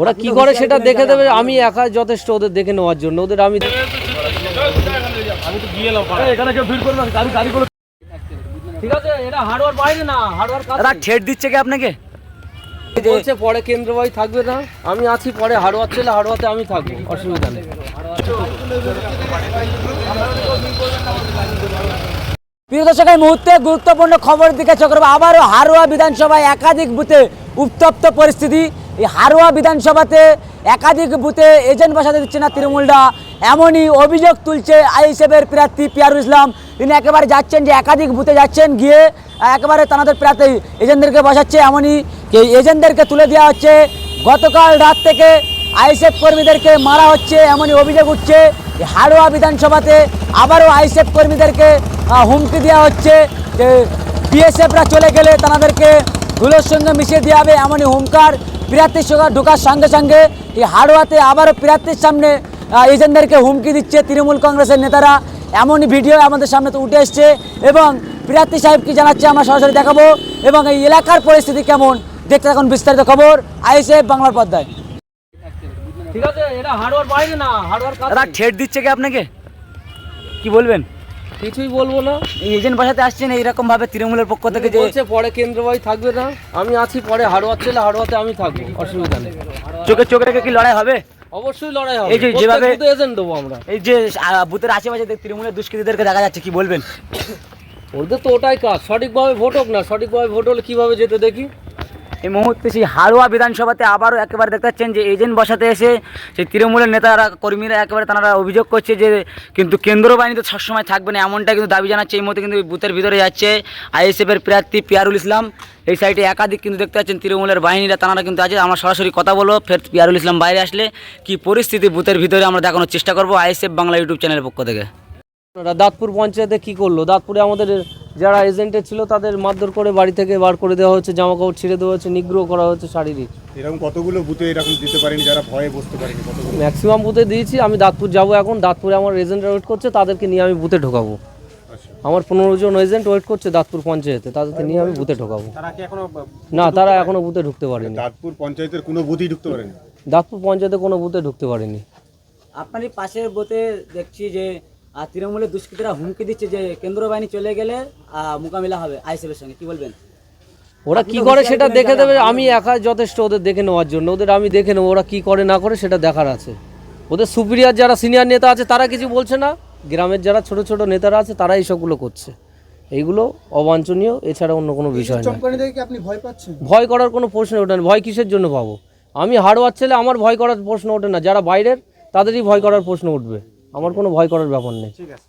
ওরা কি করে সেটা দেখে দেবে? আমি একা যথেষ্ট ওদের দেখে নেওয়ার জন্য। ওদের আমি ঠিক আছে এটা হার্ডওয়ার বাইরে না হার্ডওয়ার দাদা ঠেট দিচ্ছে কি আপনাকে? বলছে পরে কেন্দ্রবাহী থাকবে না। আমি আছি পরে হার্ডওয়ার ছেলে হার্ডওয়াতে আমি থাকব অসুবিধা নেই। প্রিয় দর্শক এই মুহূর্তে গুরুত্বপূর্ণ খবর দিকে চোখ আবারও হারোয়া বিধানসভায় একাধিক বুথে উত্তপ্ত পরিস্থিতি। এই হারোয়া বিধানসভাতে একাধিক বুথে এজেন্ট বসাতে দিচ্ছে না তৃণমূলরা। এমনই অভিযোগ তুলছে আইএসএফের প্রার্থী পিয়ারুল ইসলাম। তিনি একেবারে যাচ্ছেন যে একাধিক বুথে যাচ্ছেন, গিয়ে একেবারে তাদের প্রার্থী এজেন্টদেরকে বসাচ্ছে এমনই। এজেন্টদেরকে তুলে দেওয়া হচ্ছে। গতকাল রাত থেকে আইএসএফ কর্মীদেরকে মারা হচ্ছে এমনই অভিযোগ উঠছে। হাড়োয়া বিধানসভাতে আবারও আইএসএফ কর্মীদেরকে হুমকি দেওয়া হচ্ছে। যে বিএসএফরা চলে গেলে তাদেরকে ধুলোর সঙ্গে মিশিয়ে দেওয়া হবে এমনই হুমকার প্রার্থীর সঙ্গে ঢোকার সঙ্গে সঙ্গে এই হাড়োয়াতে আবারও প্রার্থীর সামনে এজেন্টদেরকে হুমকি দিচ্ছে তৃণমূল কংগ্রেসের নেতারা। এমনই ভিডিও আমাদের সামনে তো উঠে এসছে এবং প্রার্থী সাহেব কি জানাচ্ছে আমরা সরাসরি দেখাবো এবং এই এলাকার পরিস্থিতি কেমন? দেখতে এখন বিস্তারিত খবর আইএসএফ বাংলার পর্দায়। ঠিক আছে এটা হার্ডওয়ার বাইরে না হার্ডওয়ার দাদা ঠেট দিচ্ছে কি আপনাকে? কি বলবেন? কিছুই বলব না। এই এজেন্ট বসাতে আসছেন এইরকম ভাবে তৃণমূলের পক্ষ থেকে যে বলছে পরে কেন্দ্রবাহী থাকবে না আমি আছি পরে হার্ডওয়ার ছেলে হার্ডওয়াতে আমি থাকব অসুবিধা নেই। চোখে চোখে রেখে কি লড়াই হবে? অবশ্যই লড়াই হবে। এই যে যেভাবে- এজেন্ট দেবো আমরা। এই যে বুথের আশেপাশে তৃণমূলের দুষ্কৃতীদেরকে দেখা যাচ্ছে কি বলবেন? ওদের তো ওটাই কাজ। সঠিকভাবে ভোট হোক না সঠিকভাবে ভোট হলে কীভাবে যেতে দেখি? এই মুহূর্তে সেই হাড়োয়া বিধানসভাতে আবারও একেবারে দেখতে পাচ্ছেন যে এজেন্ট বসাতে এসে সেই তৃণমূলের নেতারা, কর্মীরা একেবারে তারা অভিযোগ করছে যে কিন্তু কেন্দ্র বাহিনী তো সবসময় থাকবে না, এমনটা কিন্তু দাবি জানাচ্ছে। এই মুহূর্তে কিন্তু বুথের ভিতরে যাচ্ছে আইএসএফের প্রার্থী পিয়ারুল ইসলাম। এই সাইডে একাধিক কিন্তু দেখতে পাচ্ছেন তৃণমূলের বাহিনীরা, তারা কিন্তু আছে। আমরা সরাসরি কথা বলব, ফের পিয়ারুল ইসলাম বাইরে আসলে কি পরিস্থিতি বুথের ভিতরে আমরা দেখানোর চেষ্টা করব আইএসএফ বাংলা ইউটিউব চ্যানেলের পক্ষ থেকে। দাঁতপুর পঞ্চায়েতে কি করল? দাঁতপুরে আমাদের যারা এজেন্টে ছিল তাদের মারধর করে বাড়ি থেকে বার করে দেওয়া হচ্ছে জামা কাপড় ছিঁড়ে দেওয়া হচ্ছে নিগ্রহ করা হচ্ছে শারীরিক। এরকম কতগুলো বুথে এরকম দিতে পারেনি যারা ভয়ে বসতে পারেনি কতগুলো? ম্যাক্সিমাম বুথে দিয়েছি আমি দাঁতপুর যাব এখন দাঁতপুরে আমার এজেন্টরা ওয়েট করছে তাদেরকে নিয়ে আমি বুথে ঢোকাবো। আচ্ছা। আমার পনেরো জন এজেন্ট ওয়েট করছে দাঁতপুর পঞ্চায়েতে তাদেরকে নিয়ে আমি বুথে ঢোকাবো। তারা কি এখনও না তারা এখনও বুথে ঢুকতে পারেনি। দাঁতপুর পঞ্চায়েতের কোনো বুথই ঢুকতে পারেনি? দাঁতপুর পঞ্চায়েতে কোনো বুথে ঢুকতে পারেনি। আপনারই পাশের বুথে দেখছি যে আহ, তৃণমূলের দুষ্কৃতীরা হুমকি দিচ্ছে যে কেন্দ্র বাহিনী চলে গেলে মোকাবিলা হবে আইএসএফের সঙ্গে। কি বলবেন? ওরা কি করে সেটা দেখে দেবে? আমি একা যথেষ্ট ওদের দেখে নেওয়ার জন্য। ওদের আমি দেখে নেব ওরা কি করে না করে সেটা দেখার আছে। ওদের সুপিরিয়ার যারা সিনিয়র নেতা আছে তারা কিছু বলছে না। গ্রামের যারা ছোট ছোট নেতারা আছে তারা এইসবগুলো করছে। এইগুলো অবাঞ্ছনীয় এছাড়া অন্য কোনো বিষয় না আপনি ভয় ভয় করার কোনো প্রশ্ন ওঠে না। ভয় কিসের জন্য পাবো? আমি হার্ডওয়ার ছেলে আমার ভয় করার প্রশ্ন ওঠে না। যারা বাইরের তাদেরই ভয় করার প্রশ্ন উঠবে। আমার কোনো ভয় করার ব্যাপার নেই। ঠিক আছে।